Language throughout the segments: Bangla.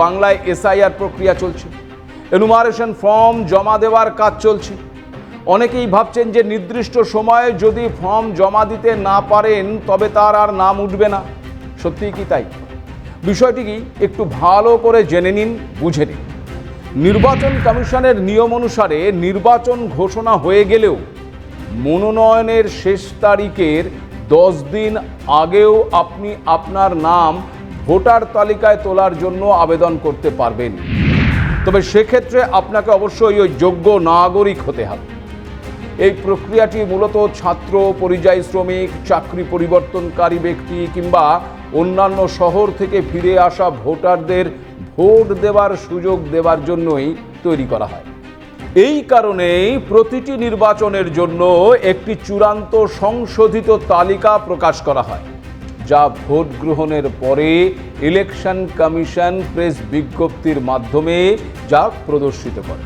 বাংলায় এসআইআর প্রক্রিয়া চলছে। এনুমারেশন ফর্ম জমা দেওয়ার কাজ চলছে। অনেকেই ভাবছেন যে নির্দিষ্ট সময়ে যদি ফর্ম জমা দিতে না পারেন, তবে তার আর নাম উঠবে না। সত্যিই কি তাই? বিষয়টি কি একটু ভালো করে জেনে নিন, বুঝে নিন। নির্বাচন কমিশনের নিয়ম অনুসারে নির্বাচন ঘোষণা হয়ে গেলেও মনোনয়নের শেষ তারিখের দশ দিন আগেও আপনি আপনার নাম ভোটার তালিকায় তোলার জন্য আবেদন করতে পারবেন। তবে সেক্ষেত্রে আপনাকে অবশ্যই ওই যোগ্য নাগরিক হতে হবে। এই প্রক্রিয়াটি মূলত ছাত্র, পরিযায়ী শ্রমিক, চাকরি পরিবর্তনকারী ব্যক্তি কিংবা অন্যান্য শহর থেকে ফিরে আসা ভোটারদের ভোট দেওয়ার সুযোগ দেওয়ার জন্যই তৈরি করা হয়। এই কারণেই প্রতিটি নির্বাচনের জন্য একটি চূড়ান্ত সংশোধিত তালিকা প্রকাশ করা হয়। যা ভোট গ্রহণের পরে ইলেকশন কমিশন প্রেস বিজ্ঞপ্তির মাধ্যমে যা প্রদর্শিত করে।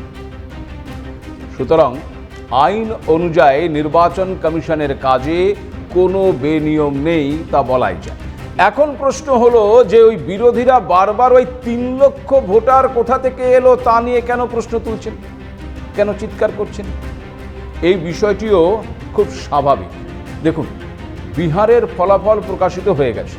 সুতরাং আইন অনুযায়ী নির্বাচন কমিশনের কাজে কোনো বেনিয়ম নেই তা বলাই যায়। এখন প্রশ্ন হলো যে ওই বিরোধীরা বারবার ওই তিন লক্ষ ভোটার কোথা থেকে এলো তা নিয়ে কেন প্রশ্ন তুলছেন? কেন চিৎকার করছেন? এই বিষয়টিও খুব স্বাভাবিক। দেখুন বিহারের ফলাফল প্রকাশিত হয়ে গেছে।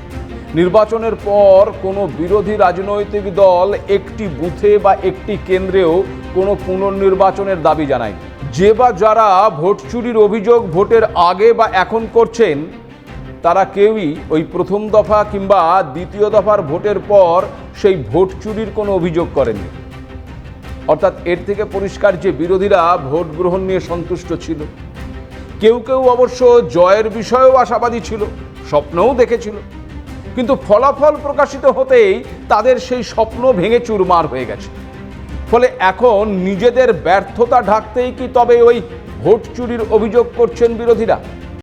নির্বাচনের পর কোনো বিরোধী রাজনৈতিক দল একটি বুথে বা একটি কেন্দ্রেও কোনো পুনর্নির্বাচনের দাবি জানায় যে বা যারা ভোট চুরির অভিযোগ ভোটের আগে বা এখন করছেন, তারা কেউই ওই প্রথম দফা কিংবা দ্বিতীয় দফার ভোটের পর সেই ভোট চুরির কোনো অভিযোগ করেননি। অর্থাৎ এর থেকে পরিষ্কার যে বিরোধীরা ভোট গ্রহণ নিয়ে সন্তুষ্ট ছিল। কেউ কেউ অবশ্য জয়ের বিষয়েও আশাবাদী ছিল, স্বপ্নও দেখেছিল। কিন্তু ফলাফল প্রকাশিত হতেই তাদের সেই স্বপ্ন ভেঙে চুরমার হয়ে গেছে। ফলে এখন নিজেদের ব্যর্থতা ঢাকতেই কি তবে ওই ভোট চুরির অভিযোগ করছেন বিরোধীরা?